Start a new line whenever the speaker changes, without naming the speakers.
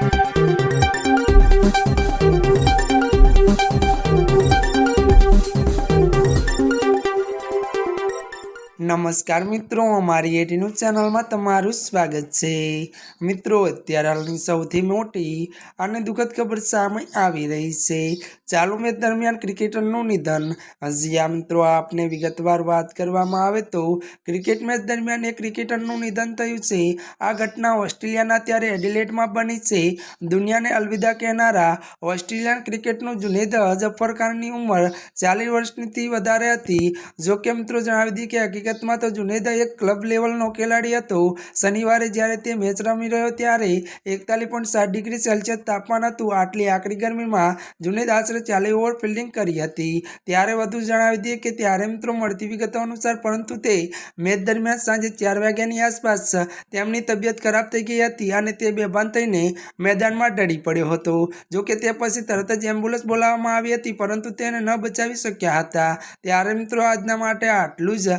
Thank you. નમસ્કાર મિત્રો, અમારી એટીનું ચેનલમાં તમારું સ્વાગત છે. મિત્રો, અત્યારે હાલની સૌથી મોટી અને દુઃખદ ખબર સામે આવી રહી છે. ચાલુ મેચ દરમિયાન ક્રિકેટરનું નિધન. હજી આ મિત્રો, આપને વિગતવાર વાત કરવામાં આવે તો ક્રિકેટ મેચ દરમિયાન એક ક્રિકેટરનું નિધન થયું છે. આ ઘટના ઓસ્ટ્રેલિયાના ત્યારે એડિલેટમાં બની છે. દુનિયાને અલવિદા કહેનારા ઓસ્ટ્રેલિયન ક્રિકેટનું જુનેદ ખાનની ઉંમર ચાલીસ વર્ષની વધારે હતી. જો કે, મિત્રો, જણાવી દીધી કે હકીકતમાં તો જુનેદા એક ક્લબ લેવલનો ખેલાડી હતો. શનિવારે જ્યારે તે મેચ રમી રહ્યો ત્યારે એકતાલીસ પોઈન્ટ સાત ડિગ્રી સેલ્સિયસ તાપમાન હતું. આટલી આકરી ગરમીમાં જુનેદ આશરે ચાલીસ ઓવર ફિલ્ડિંગ કરી હતી. ત્યારે વધુ જણાવી દઈએ કે ત્યારે મિત્રો મળતી વિગતો અનુસાર પરંતુ તે મેચ દરમિયાન સાંજે ચાર વાગ્યાની આસપાસ તેમની તબિયત ખરાબ થઈ ગઈ હતી અને તે બેભાન થઈને મેદાનમાં ઢળી પડ્યો હતો. જોકે તે પછી તરત જ એમ્બ્યુલન્સ બોલાવવામાં આવી હતી પરંતુ તેને ન બચાવી શક્યા હતા. ત્યારે મિત્રો આજના માટે આટલું જ.